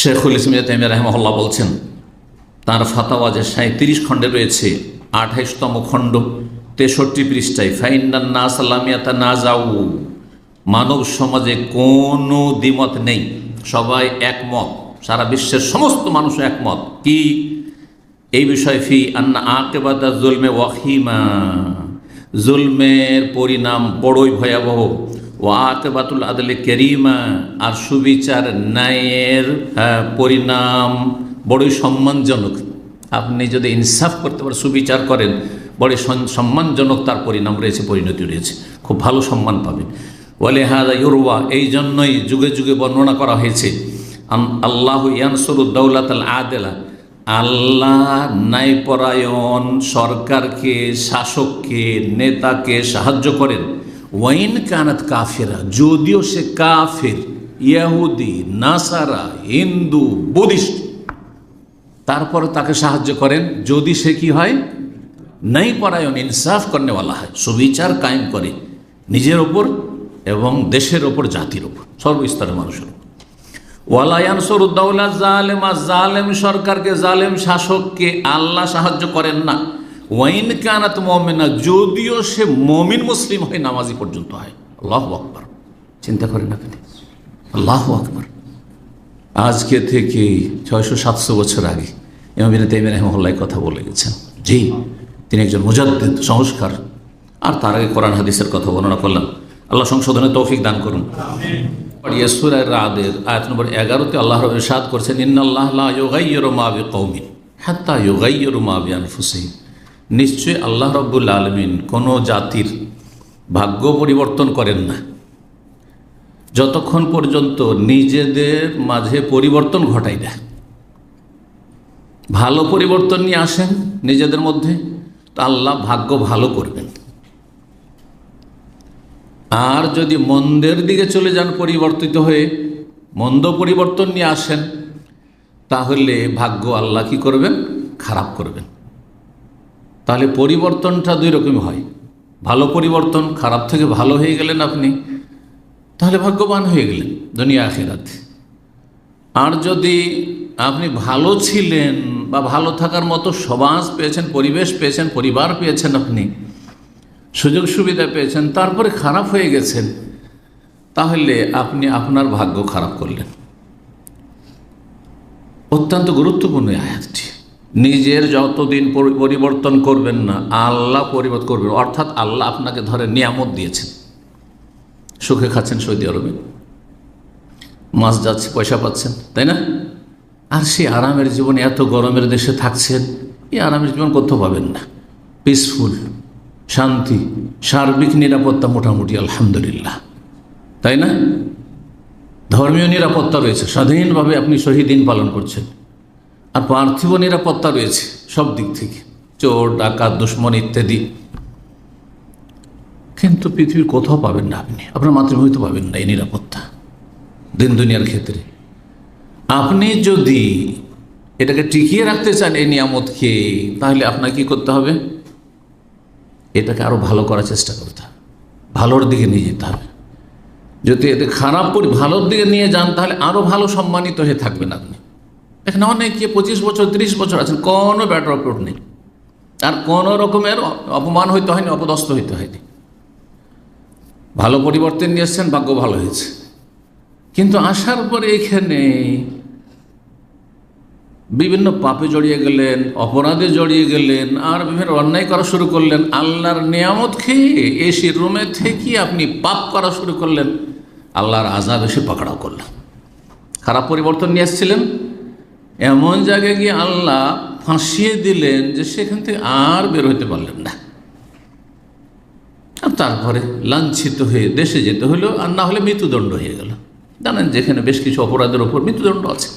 শেখুল ইসমিয়া তাইমিয়া রহমহল্লা বলছেন, তার ফাতাওয়া যে সাঁত্রিশ খণ্ডে রয়েছে, আঠাইশতম খণ্ড, তেষট্টি পৃষ্ঠায়, ফাইন্নান না সালামিয়াতা না যাও মানব সমাজে কোনো দ্বিমত নেই, সবাই একমত, সারা বিশ্বের সমস্ত মানুষ একমত। কি? এই বিষয় ফি আন্না আকেবাদা জুলমে ওয়াহিমা জুলমের পরিণাম বড়ই ভয়াবহ। ও আকেবাতুল আদলে কেরিমা, আর সুবিচার ন্যায়ের পরিণাম বড়ই সম্মানজনক। আপনি যদি ইনসাফ করতে পারেন, সুবিচার করেন, বড়ই সম্মানজনক তার পরিণাম রয়েছে, পরিণতি রয়েছে। খুব ভালো সম্মান পাবেন। ওয়ালে হাদা ইউরওয়া, এই জন্যই যুগে যুগে বর্ণনা করা হয়েছে আল্লাহ ইয়ানসরুদ্দৌলাত আল আদেলা, আল্লাহ ন্যায়পরায়ণ সরকারকে, শাসককে, নেতাকে সাহায্য করেন। ওয়াইন কানাত কাফেরা যদিও সে কাফের, ইয়াহুদি, নাসারা, হিন্দু, বুদ্ধিস্ট তারপরে তাকে সাহায্য করেন। যদি সে কি হয়? নাই পরায়ণ, ইনসাফ করেওয়ালা হয়, সুবিচার কায়েম করে নিজের ওপর এবং দেশের ওপর, জাতির ওপর, সর্বস্তরের মানুষের ওপর। ওয়ালায়ান সরুদ্দৌলা জালেমা, জালেম সরকারকে, জালেম শাসককে আল্লাহ সাহায্য করেন না। ওয়াইন কানাত মমিনা, যদিও সে মমিন মুসলিম হয় নামাজি পর্যন্ত হয়। আল্লাহ আকবর। চিন্তা করেন আপনি। আল্লাহ আকবর। আজকে থেকে ছয়শো সাতশো বছর আগে ইমামিন তাইমিন রহমল্লাহ কথা বলে গেছেন। জি, তিনি একজন মুজাদ্দিদ, সংস্কার। আর তার আগে কোরআন হাদিসের কথা বর্ণনা করলাম আল্লাহ সংশোধনে তৌফিক দান করুন। রাদের আয়াত নম্বর এগারোতে আল্লাহ ইরশাদ করছেন, ইন্নাল্লাহ লা ইউগাইয়িরু মা বিকৌমিন হাত্তা ইউগাইয়িরু মা বিআনফুসিহিম। নিশ্চয়ই আল্লাহ রব্বুল আলমিন কোনো জাতির ভাগ্য পরিবর্তন করেন না। যতক্ষণ পর্যন্ত নিজেদের মাঝে পরিবর্তন ঘটাই না। ভালো পরিবর্তন নিয়ে আসেন নিজেদের মধ্যে, তো আল্লাহ ভাগ্য ভালো করবেন। আর যদি মন্দের দিকে চলে যান পরিবর্তিত হয়ে, মন্দ পরিবর্তন নিয়ে আসেন, তাহলে ভাগ্য আল্লাহ কি করবেন? খারাপ করবেন। তাহলে পরিবর্তনটা দুই রকম হয়। ভালো পরিবর্তন, খারাপ থেকে ভালো হয়ে গেলেন আপনি, তাহলে ভাগ্যবান হয়ে গেলেন দুনিয়া আখেরাত। আর যদি আপনি ভালো ছিলেন বা ভালো থাকার মতো সমাজ পেয়েছেন, পরিবেশ পেয়েছেন, পরিবার পেয়েছেন আপনি, সুযোগ সুবিধা পেয়েছেন, তারপরে খারাপ হয়ে গেছেন, তাহলে আপনি আপনার ভাগ্য খারাপ করলেন। অত্যন্ত গুরুত্বপূর্ণ আয়াতটি। নিজের যতদিন পরিবর্তন করবেন না, আল্লাহ পরিবর্তন করবেন। অর্থাৎ আল্লাহ আপনাকে ধরে নিয়ামত দিয়েছেন। সুখে খাচ্ছেন সৌদি আরবে। মাছ যাচ্ছে, পয়সা পাচ্ছেন, তাই না? আর সেই আরামের জীবনে এত গরমের দেশে থাকছেন, এই আরামের জীবন কোথাও পাবেন না। পিসফুল শান্তি, সার্বিক নিরাপত্তা মোটামুটি, আলহামদুলিল্লাহ। তাই না? ধর্মীয় নিরাপত্তা রয়েছে। স্বাধীনভাবে আপনি শহীদিন পালন করছেন। আর পার্থিব নিরাপত্তা রয়েছে সব দিক থেকে। চোর, ডাকাত, দুশ্মন ইত্যাদি। কিন্তু পৃথিবীর কোথাও পাবেন না আপনি। আপনার মাতৃভূমিতে পাবেন না এই নিরাপত্তা দিন দুনিয়ার ক্ষেত্রে। আপনি যদি এটাকে টিকিয়ে রাখতে চান এই নিয়ামতকে, তাহলে আপনাকে কি করতে হবে? এটাকে আরও ভালো করার চেষ্টা করতে হবে। ভালোর দিকে নিয়ে যেতে হবে। যদি এতে খারাপ করে ভালোর দিকে নিয়ে যান, তাহলে আরও ভালো সম্মানিত হয়ে থাকবেন আপনি। এখানে অনেকে পঁচিশ বছর, ত্রিশ বছর আছেন, কোনো ব্যাটার অপরোড নেই। আর কোনো রকমের অপমান হইতে হয়নি, অপদস্থ হইতে হয়নি। ভালো পরিবর্তন নিয়ে এসছেন, ভাগ্য ভালো হয়েছে। কিন্তু আসার পরে এখানে বিভিন্ন পাপে জড়িয়ে গেলেন, অপরাধে জড়িয়ে গেলেন, আর বিভিন্ন অন্যায় করা শুরু করলেন। আল্লাহর নিয়ামত খেয়ে এসি রুমে থেকে আপনি পাপ করা শুরু করলেন। আল্লাহর আজাব এসে পাকড়াও করলেন। খারাপ পরিবর্তন নিয়ে এসেছিলেন। এমন জায়গায় গিয়ে আল্লাহ ফাঁসিয়ে দিলেন যে সেখান থেকে আর বের হতে পারলেন না। আর তারপরে লাঞ্ছিত হয়ে দেশে যেতে হলো, আর না হলে মৃত্যুদণ্ড হয়ে গেল। জানেন, যেখানে বেশ কিছু অপরাধের ওপর মৃত্যুদণ্ড আছে।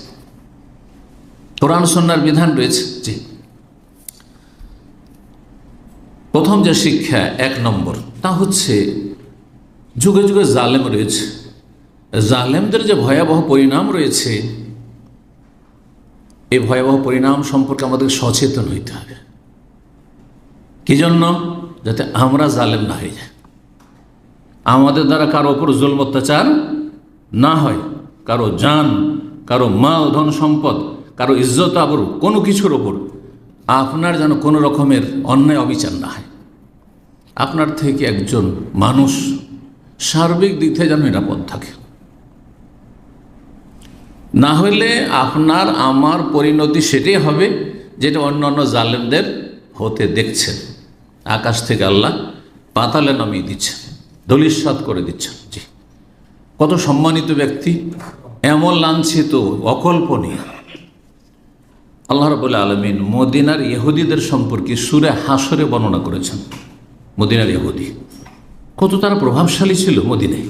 কোরআন সন্ন্যার বিধান রয়েছে জি প্রথম যে শিক্ষা এক নম্বর, তা হচ্ছে যুগে যুগে জালেম রয়েছে। জালেমদের যে ভয়াবহ পরিণাম রয়েছে এই ভয়াবহ পরিণাম সম্পর্কে আমাদের সচেতন হইতে হবে। কি জন্য যাতে আমরা জালেম না হয়ে যায় আমাদের দ্বারা কারও ওপর জুল অত্যাচার না হয়। কারও যান কারও মাল, ধন সম্পদ, কারও ইজ্জত, আবরু কোনো কিছুর ওপর আপনার যেন কোনো রকমের অন্যায়, অবিচার না হয়। আপনার থেকে একজন মানুষ সার্বিক দিক থেকে যেন নিরাপদ থাকে। না হলে আপনার, আমার পরিণতি সেটাই হবে যেটা অন্য অন্য জালেমদের হতে দেখছেন আকাশ থেকে আল্লাহ পাতালে নামিয়ে দিচ্ছেন দলিস্বাদ করে দিচ্ছেন জি। কত সম্মানিত ব্যক্তি, এমন লাঞ্ছিত, অকল্পনীয়। আল্লাহ রবুল্লা আলমিন মদিনার ইহুদিদের সম্পর্কে সুরে হাসরে বর্ণনা করেছেন। মদিনার ইহুদি। কত তারা প্রভাবশালী ছিল মদিনায়।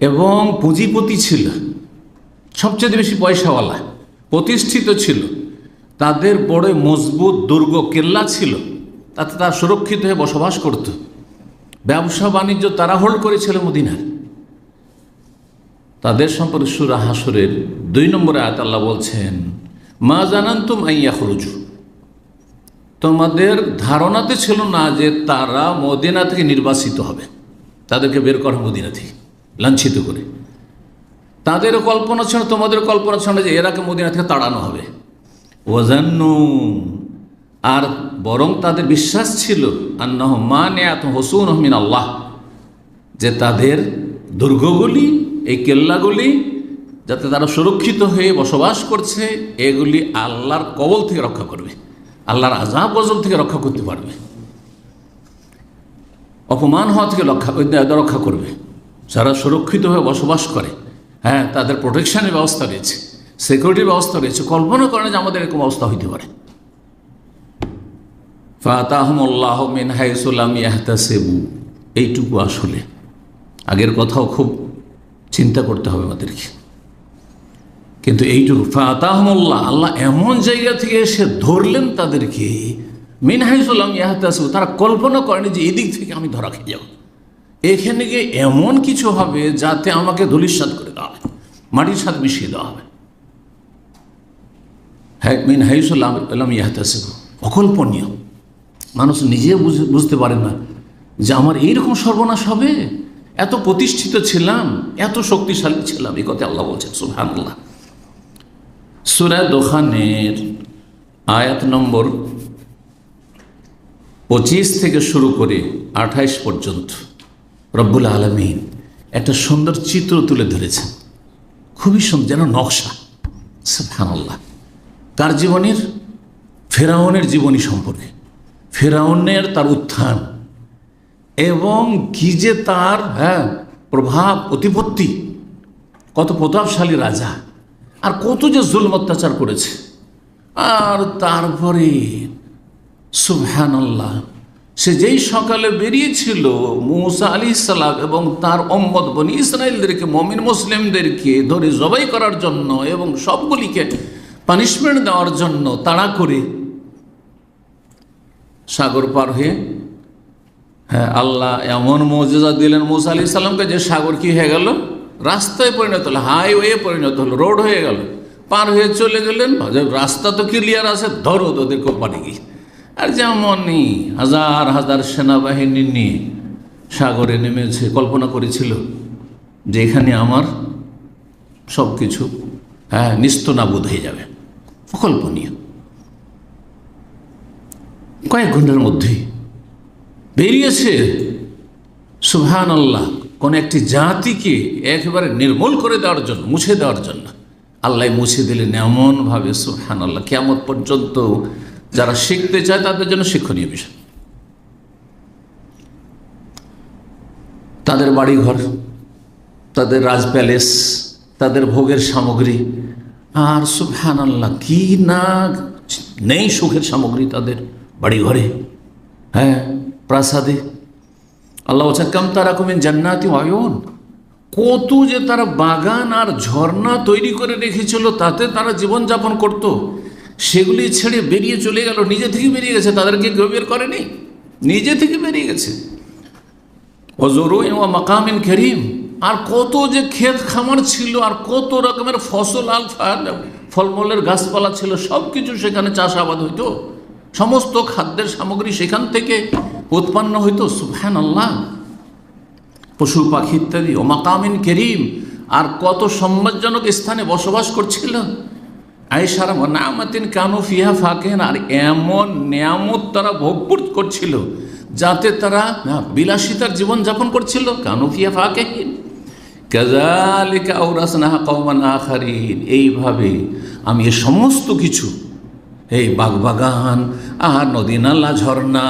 এবং পুঁজিপতি ছিল। সবচেয়ে বেশি পয়সাওয়ালা প্রতিষ্ঠিত ছিল। তাদের বড় মজবুত, দুর্গ কেল্লা ছিল। তাতে তারা সুরক্ষিত হয়ে বসবাস করত। ব্যবসা বাণিজ্য তারা হোল্ড করেছিল মদিনার। তাদের সম্পর্কে সুরা হাসুরের দুই নম্বরে আয়াত আল্লাহ বলছেন, মা জানান তুম আইয়া খরুজু তোমাদের ধারণাতে ছিল না যে তারা মদিনা থেকে নির্বাসিত হবে। তাদেরকে বের করা মদিনা থেকে, লাঞ্ছিত করে। তাদের কল্পনা ছিল তোমাদের কল্পনা ছিল যে এরাকে মদিনা থেকে তাড়ানো হবে। ওজান্নু আর বরং তাদের বিশ্বাস ছিল এত হসুন হমিন আল্লাহ যে তাদের দুর্গগুলি, এই কেল্লাগুলি, যাতে তারা সুরক্ষিত হয়ে বসবাস করছে, এগুলি আল্লাহর কবল থেকে রক্ষা করবে, আল্লাহর আজাব বজল থেকে রক্ষা করতে পারবে। অপমান হওয়া থেকে রক্ষা রক্ষা করবে। যারা সুরক্ষিতভাবে বসবাস করে হ্যাঁ তাদের প্রোটেকশনের ব্যবস্থা রয়েছে সিকিউরিটির ব্যবস্থা রয়েছে। কল্পনা করেন যে আমাদের এরকম অবস্থা হইতে পারে। ফাতাহমুল্লাহ মিন হাইসুলাম ইয়াহতাসেবু। এইটুকু আসলে। আগের কথাও খুব চিন্তা করতে হবে আমাদেরকে। কিন্তু এইটুকু, ফাতাহমুল্লাহ, আল্লাহ এমন জায়গা থেকে এসে ধরলেন তাদেরকে, মিন হাইসুলাম ইয়াহতাসেবু। তারা কল্পনা করেনি যে এদিক থেকে আমি ধরা খেয়ে যাব। এখানে গিয়ে এমন কিছু হবে যাতে আমাকে ধুলিস্বাদ করে দেওয়া হবে মাটির সাথে মিশিয়ে দেওয়া হবে। হ্যাঁ মিন হাইসুল্লাম ইয়াহতাসেব অকল্পনীয়। মানুষ নিজে বুঝতে পারে না যে আমার এইরকম সর্বনাশ হবে। এত প্রতিষ্ঠিত ছিলাম, এত শক্তিশালী ছিলাম এই কথা আল্লাহ বলছেন সুহান আল্লাহ সুরা দোকানের আয়াত নম্বর পঁচিশ থেকে শুরু করে আঠাইশ পর্যন্ত। রব্বুল আলমিন একটা সুন্দর চিত্র তুলে ধরেছেন। খুবই সুন্দর, যেন নকশা। সুহান আল্লাহ কার জীবনের, ফেরাউনের জীবনী সম্পর্কে। ফেরাউনের তার উত্থান এবং কি যে তার হ্যাঁ প্রভাব প্রতিপত্তি কত প্রতাপশালী রাজা, আর কত যে জুলম অত্যাচার করেছে। আর তারপরে সুবহান আল্লাহ সে যেই সকালে বেরিয়েছিল, মুসা আলি সালাম এবং তার অম্মদ বনি ইসরায়েলদেরকে মমিন মুসলিমদেরকে ধরে জবাই করার জন্য এবং সবগুলিকে পানিশমেন্ট দেওয়ার জন্য তাড়া করে সাগর পার হয়ে হ্যাঁ আল্লাহ এমন মজেজা দিলেন মুসা আলি সাল্লামকে যে সাগর কি হয়ে গেল? রাস্তায় পরিণত হলো হাইওয়ে পরিণত হলো রোড হয়ে গেল। পার হয়ে চলে গেলেন রাস্তা তো ক্লিয়ার আছে, ধরো তোদের কোম্পানি গিয়ে। আর যেমনই হাজার হাজার সেনাবাহিনী নিয়ে সাগরে নেমেছে, কল্পনা করেছিল যে এখানে আমার সব কিছু হ্যাঁ নিস্তনাবোধ হয়ে যাবে। অকল্পনীয়। কয়েক ঘণ্টার মধ্যেই বেরিয়েছে সুহান আল্লাহ কোন একটি জাতিকে একেবারে নির্মূল করে দেওয়ার জন্য, মুছে দেওয়ার জন্য। আল্লাহ মুছে দিলেন এমনভাবে সুহান আল্লাহ কেমন পর্যন্ত যারা শিখতে চায় তাদের জন্য শিক্ষণীয় বিষয়। তাদের বাড়িঘর, তাদের রাজ প্যালেস, তাদের ভোগের সামগ্রী, আর সুফহান আল্লাহ কি না নেই সুখের সামগ্রী তাদের বাড়িঘরে। হ্যাঁ প্রাসাদে। আল্লাহ কাম তারা কমেন জান্নাতি অয়ন কত যে তারা বাগান আর ঝর্ণা তৈরি করে রেখেছিল, তাতে তারা জীবনযাপন করত। সেগুলি ছেড়ে বেরিয়ে চলে গেল। নিজে থেকে বেরিয়ে গেছে। তাদেরকে কেউ বের করেনি। নিজে থেকে বেরিয়ে গেছে। মাকামিন খেরিম আর কত যে ক্ষেত খামার ছিল, আর কত রকমের ফসল, আল ফলমূলের গাছপালা ছিল সব কিছু সেখানে চাষাবাদ হইতো। সমস্ত খাদ্যের সামগ্রী সেখান থেকে উৎপন্ন হইতো। সুফহান আল্লাহ পশু, পাখি ইত্যাদি। ও মাকামিন কেরিম। আর কত সম্মানজনক স্থানে বসবাস করছিল আইসার নামাতিন কানু ফিহা ফাঁকেন আর এমন নিয়ামত তারা ভোগ করছিল যাতে তারা বিলাসিতার জীবন যাপন করছিল। কানু ফিহা ফাঁকেহীন। কাজালিকা আউরাসনাহা কওমান আখারিন। এইভাবে আমি এ সমস্ত কিছু, এই বাগবাগান, আর নদী নালা ঝর্ণা,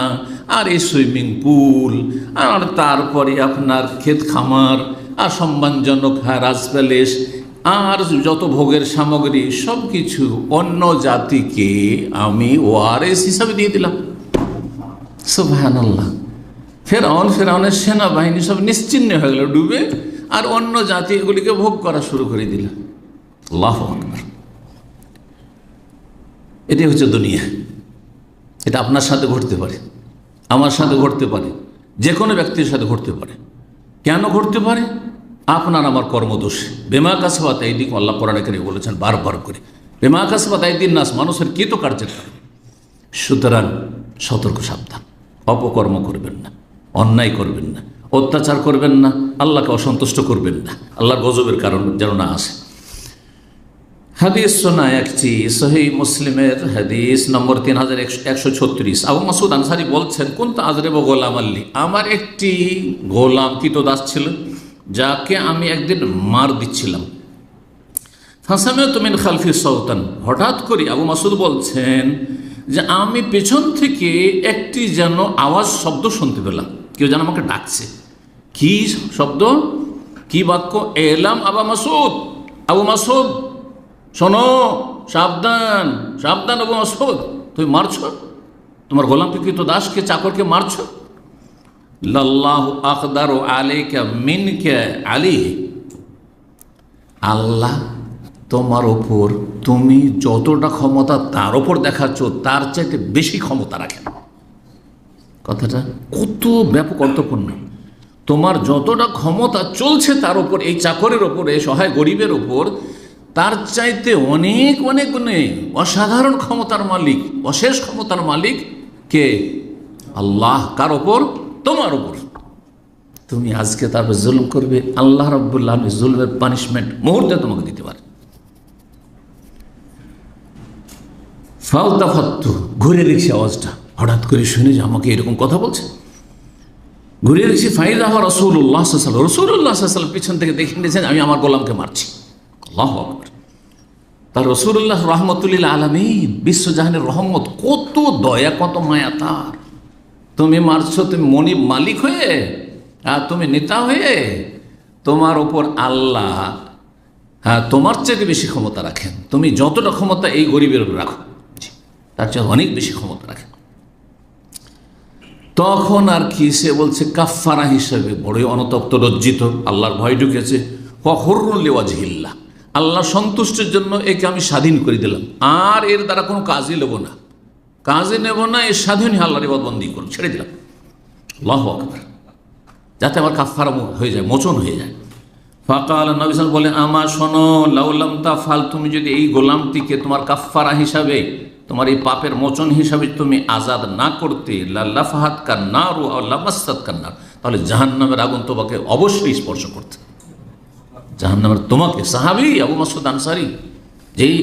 আর এই সুইমিং পুল, আর তারপরে আপনার ক্ষেত খামার, আর সম্মানজনক রাজ প্যালেস আর যত ভোগের সামগ্রী সব কিছু অন্য জাতিকে আমি ওয়ারেস হিসাবে দিয়ে দিলাম। সুবহানাল্লাহ। ফেরাউন, ফেরাউনের সেনাবাহিনী সব নিশ্চিন্ন হয়ে গেল, ডুবে আর অন্য জাতি এগুলিকে ভোগ করা শুরু করে দিল। আল্লাহ আকবার। এটাই হচ্ছে দুনিয়া। এটা আপনার সাথে ঘটতে পারে, আমার সাথে ঘটতে পারে যে কোনো ব্যক্তির সাথে ঘটতে পারে। কেন ঘটতে পারে? আপনার আমার কর্মদোষ। বেমা কাসবাত এই দিক আল্লাহ কোরআন এখানে বলেছেন, বারবার করে। বেমা কাসবাত এই দিন নাস, মানুষের কী তো কার্যের কারণে সুতরাং সতর্ক, সাবধান। অপকর্ম করবেন না, অন্যায় করবেন না, অত্যাচার করবেন না, আল্লাহকে অসন্তুষ্ট করবেন না। আল্লাহর গজবের কারণ যেন না আসে। হাদিস শোনা একটি, সহি মুসলিমের হাদিস নম্বর তিন হাজার একশো ছত্রিশ। আবু মাসুদ আনসারি বলছেন কোন তো গোলাম আল্লি? আমার একটি গোলাম দাস ছিল। যাকে আমি একদিন মার দিচ্ছিলাম। ফাঁসামে তুমিন খালফি সৌতান হঠাৎ করি আবু মাসুদ বলছেন যে, আমি পেছন থেকে একটি যেন আওয়াজ শব্দ শুনতে পেলাম। কেউ যেন আমাকে ডাকছে। কি শব্দ? কি বাক্য? এলাম আবা মাসুদ, আবু মাসুদ, শোনো, সাবধান সাবধান আবু মাসুদ। তুমি মারছো? তোমার গোলামকে কি তো দাসকে, চাকরকে মারছো? লাল্লাহ আকদার আলেকা মিনকে আলী আল্লাহ তোমার ওপর তুমি যতটা ক্ষমতা তার ওপর দেখাচ্ছ, তার চাইতে বেশি ক্ষমতা রাখেন কথাটা কত ব্যাপক অর্থপূর্ণ। তোমার যতটা ক্ষমতা চলছে তার ওপর এই চাকরের ওপরে সহায় গরিবের ওপর তার চাইতে অনেক অনেক অসাধারণ ক্ষমতার মালিক, অশেষ ক্ষমতার মালিক কে? আল্লাহ। কার ওপর তোমার ওপর তুমি আজকে তারপর জুলুম করবে, আল্লাহ রব্বুল্লাহ জুলুমের পানিশমেন্ট মুহূর্তে তোমাকে দিতে পারে। ফালতা ফাত্তু ঘুরে দেখছি আওয়াজটা। হঠাৎ করে শুনে যে আমাকে এরকম কথা বলছে। ঘুরে দেখছি ফাইদাহ রসুল্লাহ সাল্লাম। রসুল্লাহ সাল্লাম পিছন থেকে দেখে নিয়েছেন, আমি আমার গোলামকে মারছি। আল্লাহ তার রসুল্লাহ রহমতুল্লাহ আলমিন বিশ্বজাহানের রহমত, কত দয়া, কত মায়া তার। তুমি মারছো, তুমি মনি মালিক হয়ে, আর তুমি নেতা হয়ে, তোমার ওপর আল্লাহ হ্যাঁ তোমার চেয়ে বেশি ক্ষমতা রাখেন। তুমি যতটা ক্ষমতা এই গরিবের উপর রাখো। তার চেয়ে অনেক বেশি ক্ষমতা রাখেন। তখন আর কি, সে বলছে কাফারা হিসেবে বড়ই অনতপ্ত লজ্জিত, আল্লাহর ভয় ঢুকেছে হিল্লা আল্লাহ সন্তুষ্টের জন্য একে আমি স্বাধীন করে দিলাম, আর এর দ্বারা কোনো কাজই নেব না। কাজে নেব না এর স্বাধীন আল্লাহর বন্দি করুন ছেড়ে দিলাম। আল্লাহ যাতে আমার কাফারা হয়ে যায়, মোচন হয়ে যায়। ফাঁকা আল্লাহ নবিসাল বলে আমার শোনো লাউলাম তা ফাল তুমি যদি এই গোলামটিকে তোমার কাফারা হিসাবে, তোমার এই পাপের মোচন হিসাবে তুমি আজাদ না করতে লাফাহাত কান্নার ও লামাস্তাদ কান্নার তাহলে জাহান্নামের আগুন তোমাকে অবশ্যই স্পর্শ করতে জাহান্নামের তোমাকে সাহাবি আবু মাসুদ আনসারি, যেই